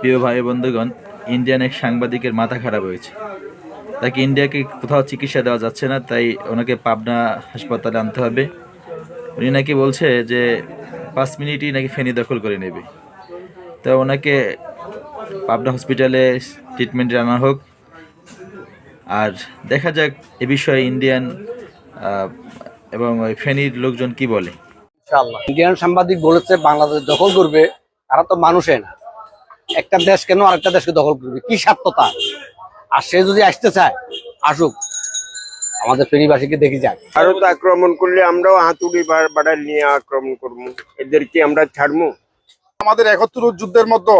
প্রিয় ভাই বন্ধুগণ, ইন্ডিয়ান এক সাংবাদিকের মাথা খারাপ হয়েছে। তাকে ইন্ডিয়াকে কোথাও চিকিৎসা দেওয়া যাচ্ছে না, তাই ওনাকে পাবনা হাসপাতালে আনতে হবে। উনি নাকি বলছে যে পাঁচ মিনিটই নাকি ফেনি দখল করে নেবে। তো ওনাকে পাবনা হসপিটালে ট্রিটমেন্টে আনা হোক। আর দেখা যাক এ বিষয়ে ইন্ডিয়ান এবং ফেনীর লোকজন কি বলে। ইন্ডিয়ান সাংবাদিক বলেছে, বাংলাদেশ দখল করবে। তারা তো মানুষে না। একটা দেশ কেন আরেকটা দেশকে দখল করবে? কি স্বার্থ তার? আর সে যদি আসতে চায় আসুক। আমাদের ফেরিবাসীকে দেখি যাক। ভারত আক্রমণ করলে আমরাও হাতুড়ি বাড়াল নিয়ে আক্রমণ করব। এদেরকে আমরা ছাড়বো। আমাদের একত্র যুদ্ধের মতো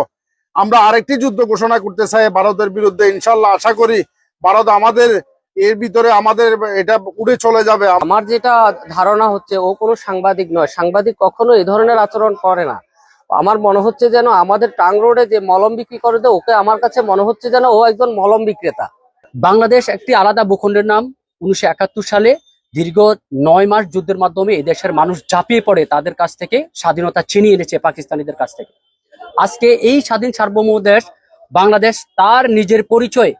আমরা আরেকটি যুদ্ধ ঘোষণা করতে চাই ভারতের বিরুদ্ধে। ইনশাল্লাহ আশা করি ভারত আমাদের এর ভিতরে আমাদের এটা উড়ে চলে যাবে। আমার যেটা ধারণা হচ্ছে ও কোনো সাংবাদিক নয়। সাংবাদিক কখনো এই ধরনের আচরণ করে না। আমার মনে হচ্ছে যেন আমাদের টাং রোডে যে মলম বিক্রি করে দেয়, ওকে আমার কাছে মনে হচ্ছে যেন ও একজন মলম বিক্রেতা। বাংলাদেশ একটি আলাদা ভূখণ্ডের নাম। উনিশশো একাত্তর সালে দীর্ঘ নয় মাস যুদ্ধের মাধ্যমে এই দেশের মানুষ ঝাঁপিয়ে পড়ে তাদের কাছ থেকে, স্বাধীনতা ছিনিয়ে এনেছে পাকিস্তানিদের কাছ থেকে। আজকে এই স্বাধীন সার্বভৌম দেশ, বাংলাদেশ তার নিজের পরিচয়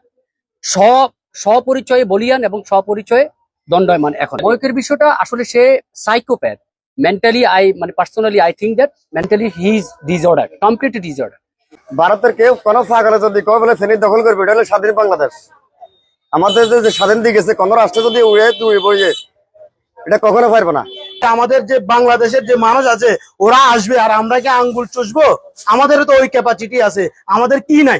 সব স্বপরিচয়ে বলিয়ান এবং স্বপরিচয়ে দণ্ডায়মান এখন। ময়কের বিষয়টা আসলে সে সাইকোপ্যাথ মেন্টালি আই মানে personally I think that mentally he is disorder completely disorder ভারতের কেউ কোন ফাঁকলে যদি কবে বলে ফেনি দখল করবে এটা হলো স্বাধীন বাংলাদেশ। আমাদের যে- যে স্বাধীন দিকে গেছে কোন রাষ্ট্র যদি উড়ে উড়ে বইয়ে এটা কখনো পারব না। আমাদের যে বাংলাদেশের যে মানুষ আছে ওরা আসবে আর আমরা কি আঙ্গুল চুষবো? আমাদেরও তো ওই ক্যাপাসিটি আছে আমাদের কি নাই?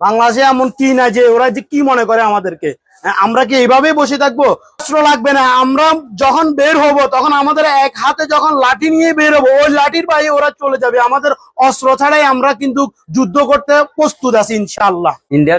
বাংলাদেশে এমন কি না যে ওরা যে কি মনে করে আমাদেরকে? হ্যাঁ, আমরা কি এইভাবেই বসে থাকব? অস্ত্র লাগবে না। আমরা যখন বের হব তখন আমাদের এক হাতে যখন লাঠি নিয়ে বের হব ওই লাঠির বাইরে ওরা চলে যাবে। আমাদের অস্ত্র ছাড়াই আমরা কিন্তু যুদ্ধ করতে প্রস্তুত আছি ইনশাল্লাহ ইন্ডিয়া